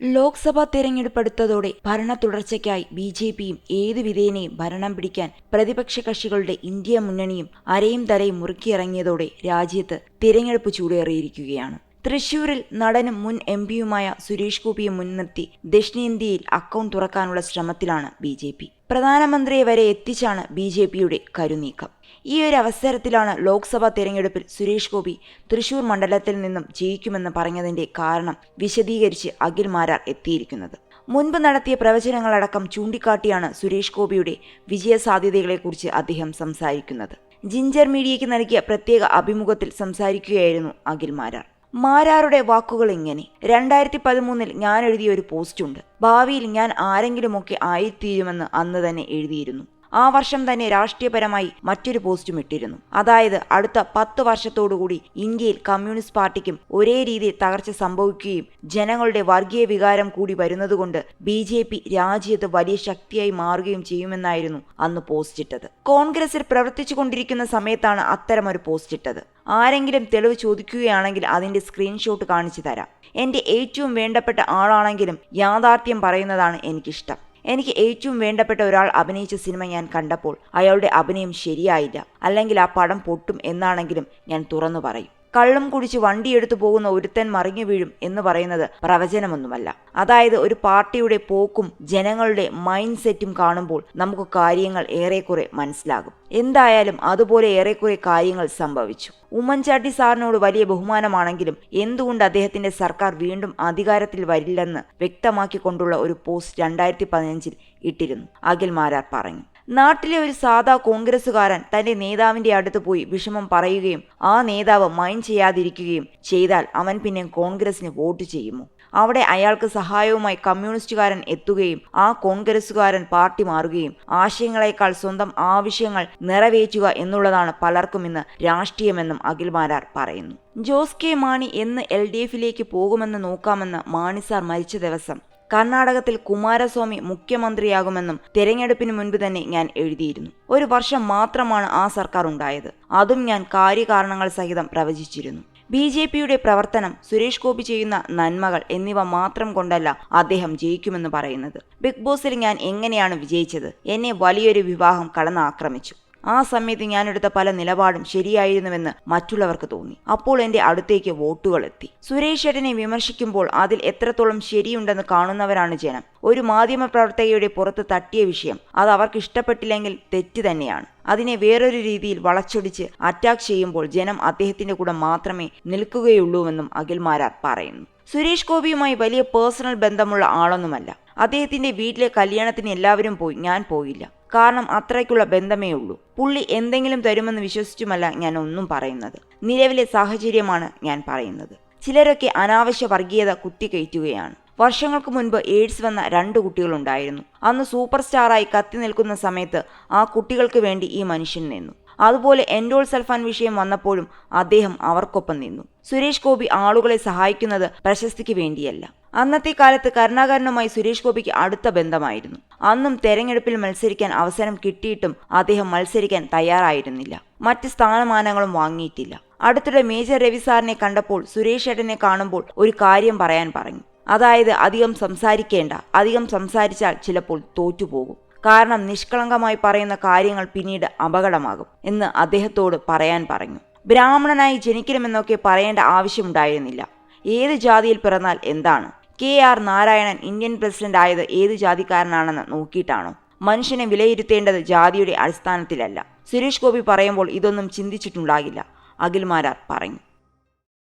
ലോക്സഭാ തെരഞ്ഞെടുപ്പെടുത്തതോടെ ഭരണ തുടർച്ചയ്ക്കായി B J പിയും ഏതു വിധേനയും ഭരണം പിടിക്കാൻ പ്രതിപക്ഷ കക്ഷികളുടെ ഇന്ത്യ മുന്നണിയും അരയും തലയും മുറുക്കിയിറങ്ങിയതോടെ രാജ്യത്ത് തിരഞ്ഞെടുപ്പ് ചൂടേറിയിരിക്കുകയാണ്. തൃശൂരിൽ നടനും മുൻ എം പിയുമായ സുരേഷ് ഗോപിയെ മുൻനിർത്തി ദക്ഷിണേന്ത്യയിൽ അക്കൗണ്ട് തുറക്കാനുള്ള ശ്രമത്തിലാണ് ബി ജെ പി. പ്രധാനമന്ത്രിയെ വരെ എത്തിച്ചാണ് ബി ജെ പിയുടെ കരുനീക്കം. ഈ ഒരു അവസരത്തിലാണ് ലോക്സഭാ തെരഞ്ഞെടുപ്പിൽ സുരേഷ് ഗോപി തൃശൂർ മണ്ഡലത്തിൽ നിന്നും ജയിക്കുമെന്ന് പറഞ്ഞതിന്റെ കാരണം വിശദീകരിച്ച് അഖിൽ മാരാർ എത്തിയിരിക്കുന്നത്. മുൻപ് നടത്തിയ പ്രവചനങ്ങളടക്കം ചൂണ്ടിക്കാട്ടിയാണ് സുരേഷ് ഗോപിയുടെ വിജയസാധ്യതകളെക്കുറിച്ച് അദ്ദേഹം സംസാരിക്കുന്നത്. ജിഞ്ചർ മീഡിയയ്ക്ക് നൽകിയ പ്രത്യേക അഭിമുഖത്തിൽ സംസാരിക്കുകയായിരുന്നു അഖിൽ മാരാർ. മാരാറുടെ വാക്കുകൾ ഇങ്ങനെ. രണ്ടായിരത്തി പതിമൂന്നിൽ ഞാൻ എഴുതിയ ഒരു പോസ്റ്റുണ്ട്. ഭാവിയിൽ ഞാൻ ആരെങ്കിലുമൊക്കെ ആയിത്തീരുമെന്ന് അന്ന് തന്നെ എഴുതിയിരുന്നു. ആ വർഷം തന്നെ രാഷ്ട്രീയപരമായി മറ്റൊരു പോസ്റ്റും ഇട്ടിരുന്നു. അതായത് അടുത്ത പത്ത് വർഷത്തോടുകൂടി ഇന്ത്യയിൽ കമ്മ്യൂണിസ്റ്റ് പാർട്ടിക്കും ഒരേ രീതിയിൽ തകർച്ച സംഭവിക്കുകയും ജനങ്ങളുടെ വർഗീയ വികാരം കൂടി വരുന്നതുകൊണ്ട് ബി ജെ പി രാജ്യത്ത് വലിയ ശക്തിയായി മാറുകയും ചെയ്യുമെന്നായിരുന്നു അന്ന് പോസ്റ്റ് ഇട്ടത്. കോൺഗ്രസിൽ പ്രവർത്തിച്ചു കൊണ്ടിരിക്കുന്ന സമയത്താണ് അത്തരമൊരു പോസ്റ്റ് ഇട്ടത്. ആരെങ്കിലും തെളിവ് ചോദിക്കുകയാണെങ്കിൽ അതിന്റെ സ്ക്രീൻഷോട്ട് കാണിച്ചു തരാം. എന്റെ ഏറ്റവും വേണ്ടപ്പെട്ട ആളാണെങ്കിലും യാഥാർത്ഥ്യം പറയുന്നതാണ് എനിക്കിഷ്ടം. എനിക്ക് ഏറ്റവും വേണ്ടപ്പെട്ട ഒരാൾ അഭിനയിച്ച സിനിമ ഞാൻ കണ്ടപ്പോൾ അയാളുടെ അഭിനയം ശരിയായില്ല. അല്ലെങ്കിൽ ആ പടം പൊട്ടും എന്നാണെങ്കിലും ഞാൻ തുറന്നു പറയും. കള്ളും കുടിച്ച് വണ്ടിയെടുത്തു പോകുന്ന ഒരുത്തൻ മറിഞ്ഞു വീഴും എന്ന് പറയുന്നത് പ്രവചനമൊന്നുമല്ല. അതായത് ഒരു പാർട്ടിയുടെ പോക്കും ജനങ്ങളുടെ മൈൻഡ് സെറ്റും കാണുമ്പോൾ നമുക്ക് കാര്യങ്ങൾ ഏറെക്കുറെ മനസ്സിലാകും. എന്തായാലും അതുപോലെ ഏറെക്കുറെ കാര്യങ്ങൾ സംഭവിച്ചു. ഉമ്മൻചാണ്ടി സാറിനോട് വലിയ ബഹുമാനമാണെങ്കിലും എന്തുകൊണ്ട് അദ്ദേഹത്തിന്റെ സർക്കാർ വീണ്ടും അധികാരത്തിൽ വരില്ലെന്ന് വ്യക്തമാക്കിക്കൊണ്ടുള്ള ഒരു പോസ്റ്റ് രണ്ടായിരത്തി പതിനഞ്ചിൽ ഇട്ടിരുന്നു. അഖിൽ മാരാർ പറഞ്ഞു. നാട്ടിലെ ഒരു സാധാ കോൺഗ്രസുകാരൻ തന്റെ നേതാവിന്റെ അടുത്ത് പോയി വിഷമം പറയുകയും ആ നേതാവ് മൈൻഡ് ചെയ്യാതിരിക്കുകയും ചെയ്താൽ അവൻ പിന്നെ കോൺഗ്രസിന് വോട്ട് ചെയ്യുമോ? അവിടെ അയാൾക്ക് സഹായവുമായി കമ്മ്യൂണിസ്റ്റുകാരൻ എത്തുകയും ആ കോൺഗ്രസുകാരൻ പാർട്ടി മാറുകയും ആശയങ്ങളെക്കാൾ സ്വന്തം ആവശ്യങ്ങൾ നിറവേറ്റുക എന്നുള്ളതാണ് പലർക്കും ഇന്ന് രാഷ്ട്രീയമെന്നും അഖിൽ മാരാർ പറയുന്നു. ജോസ് കെ മാണി എന്ന് എൽ ഡി എഫിലേക്ക് പോകുമെന്ന് നോക്കാമെന്ന് മാണി സാർ മരിച്ച ദിവസം കർണാടകത്തിൽ കുമാരസ്വാമി മുഖ്യമന്ത്രിയാകുമെന്നും തെരഞ്ഞെടുപ്പിന് മുൻപ് തന്നെ ഞാൻ എഴുതിയിരുന്നു. ഒരു വർഷം മാത്രമാണ് ആ സർക്കാർ ഉണ്ടായത്. അതും ഞാൻ കാര്യകാരണങ്ങൾ സഹിതം പ്രവചിച്ചിരുന്നു. ബി ജെ പിയുടെ പ്രവർത്തനം സുരേഷ് ഗോപി ചെയ്യുന്ന നന്മകൾ എന്നിവ മാത്രം കൊണ്ടല്ല അദ്ദേഹം ജയിക്കുമെന്ന് പറയുന്നത്. ബിഗ് ബോസിൽ ഞാൻ എങ്ങനെയാണ് വിജയിച്ചത്? എന്നെ വലിയൊരു വിവാഹം കടന്നാക്രമിച്ചു. ആ സമയത്ത് ഞാനെടുത്ത പല നിലപാടും ശരിയായിരുന്നുവെന്ന് മറ്റുള്ളവർക്ക് തോന്നി. അപ്പോൾ എന്റെ അടുത്തേക്ക് വോട്ടുകൾ എത്തി. സുരേഷ് ഏട്ടനെ വിമർശിക്കുമ്പോൾ അതിൽ എത്രത്തോളം ശരിയുണ്ടെന്ന് കാണുന്നവരാണ് ജനം. ഒരു മാധ്യമ പ്രവർത്തകയുടെ പുറത്ത് തട്ടിയ വിഷയം അത് അവർക്ക് ഇഷ്ടപ്പെട്ടില്ലെങ്കിൽ തെറ്റ് തന്നെയാണ്. അതിനെ വേറൊരു രീതിയിൽ വളച്ചൊടിച്ച് അറ്റാക്ക് ചെയ്യുമ്പോൾ ജനം അദ്ദേഹത്തിന്റെ കൂടെ മാത്രമേ നിൽക്കുകയുള്ളൂവെന്നും അഖിൽമാരാർ പറയുന്നു. സുരേഷ് ഗോപിയുമായി വലിയ പേഴ്സണൽ ബന്ധമുള്ള ആളൊന്നുമല്ല. അദ്ദേഹത്തിന്റെ വീട്ടിലെ കല്യാണത്തിന് എല്ലാവരും പോയി. ഞാൻ പോയില്ല. കാരണം അത്രയ്ക്കുള്ള ബന്ധമേ ഉള്ളൂ. പുള്ളി എന്തെങ്കിലും തരുമെന്ന് വിശ്വസിച്ചുമല്ല ഞാൻ ഒന്നും പറയുന്നത്. നിലവിലെ സാഹചര്യമാണ് ഞാൻ പറയുന്നത്. ചിലരൊക്കെ അനാവശ്യ വർഗീയത കുത്തിക്കയറ്റുകയാണ്. വർഷങ്ങൾക്ക് മുൻപ് എയ്ഡ്സ് വന്ന രണ്ട് കുട്ടികളുണ്ടായിരുന്നു. അന്ന് സൂപ്പർ സ്റ്റാറായി കത്തി നിൽക്കുന്ന സമയത്ത് ആ കുട്ടികൾക്ക് വേണ്ടി ഈ മനുഷ്യൻ നിന്നു. അതുപോലെ എൻഡോൾ സൽഫാൻ വിഷയം വന്നപ്പോഴും അദ്ദേഹം അവർക്കൊപ്പം നിന്നു. സുരേഷ് ഗോപി ആളുകളെ സഹായിക്കുന്നത് പ്രശസ്തിക്ക് വേണ്ടിയല്ല. അന്നത്തെ കാലത്ത് കരുണാകരനുമായി സുരേഷ് ഗോപിക്ക് അടുത്ത ബന്ധമായിരുന്നു. അന്നും തെരഞ്ഞെടുപ്പിൽ മത്സരിക്കാൻ അവസരം കിട്ടിയിട്ടും അദ്ദേഹം മത്സരിക്കാൻ തയ്യാറായിരുന്നില്ല. മറ്റ് സ്ഥാനമാനങ്ങളും വാങ്ങിയിട്ടില്ല. അടുത്തിടെ മേജർ രവി സാറിനെ കണ്ടപ്പോൾ സുരേഷ് ഏട്ടനെ കാണുമ്പോൾ ഒരു കാര്യം പറയാൻ പറഞ്ഞു. അതായത് അധികം സംസാരിക്കേണ്ട അധികം സംസാരിച്ചാൽ ചിലപ്പോൾ തോറ്റുപോകും. കാരണം നിഷ്കളങ്കമായി പറയുന്ന കാര്യങ്ങൾ പിന്നീട് അപകടമാകും എന്ന് അദ്ദേഹത്തോട് പറയാൻ പറഞ്ഞു. ബ്രാഹ്മണനായി ജനിക്കണമെന്നൊക്കെ പറയേണ്ട ആവശ്യമുണ്ടായിരുന്നില്ല ഏത് ജാതിയിൽ പിറന്നാൽ എന്താണ്? K R Narayanan Indian president ആയത് ഏത് ജാതിക്കാരനാണെന്ന് നോക്കിയിട്ടാണോ. മനുഷ്യനെ വിലയിരുത്തേണ്ടത് ജാതിയുടെ അടിസ്ഥാനത്തിലല്ല. സുരേഷ് ഗോപി പറയുമ്പോൾ ഇതൊന്നും ചിന്തിച്ചിട്ടുണ്ടാകില്ല. അഖിൽമാരാർ പറഞ്ഞു.